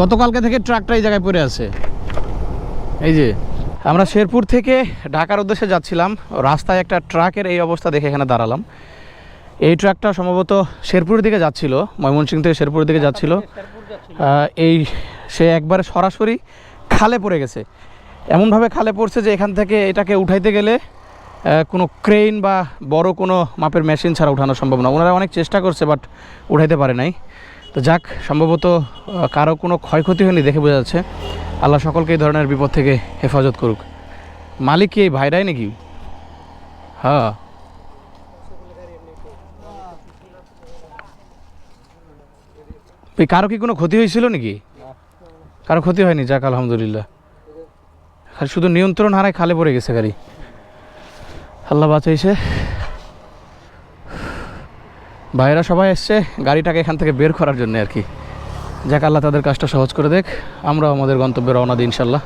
গতকালকে থেকে ট্রাকটা এই জায়গায় পড়ে আছে। এই যে, আমরা শেরপুর থেকে ঢাকার উদ্দেশ্যে যাচ্ছিলাম। রাস্তায় একটা ট্রাকের এই অবস্থা দেখে এখানে দাঁড়ালাম। এই ট্রাকটা সম্ভবত শেরপুরের দিকে যাচ্ছিল, ময়মনসিংহ থেকে শেরপুরের দিকে যাচ্ছিল। এই সে একবারে সরাসরি খালে পড়ে গেছে। এমনভাবে খালে পড়ছে যে এখান থেকে এটাকে উঠাইতে গেলে কোনো ক্রেন বা বড় কোনো মাপের মেশিন ছাড়া উঠানো সম্ভব না। ওনারা অনেক চেষ্টা করছে, বাট উঠাইতে পারে নাই। তো যাক, সম্ভবত কারও কোনো ক্ষয়ক্ষতি হয়নি দেখে বোঝা যাচ্ছে। আল্লাহ সকলকে এই ধরনের বিপদ থেকে হেফাজত করুক। মালিক কি এই ভাইরাই নাকি? হ্যাঁ। কারও কি কোনো ক্ষতি হয়েছিল নাকি? কারও ক্ষতি হয়নি? যাক, আলহামদুলিল্লাহ। শুধু নিয়ন্ত্রণ হারায় খালে পড়ে গেছে গাড়ি আল্লাহ বাঁচাইছে। ভাইয়েরা সবাই এসছে গাড়িটাকে এখান থেকে বের করার জন্য আর কি। যাক, আল্লাহ তাদের কাজটা সহজ করে দেখ। আমরাও আমাদের গন্তব্যে রওনা দিই ইনশাল্লাহ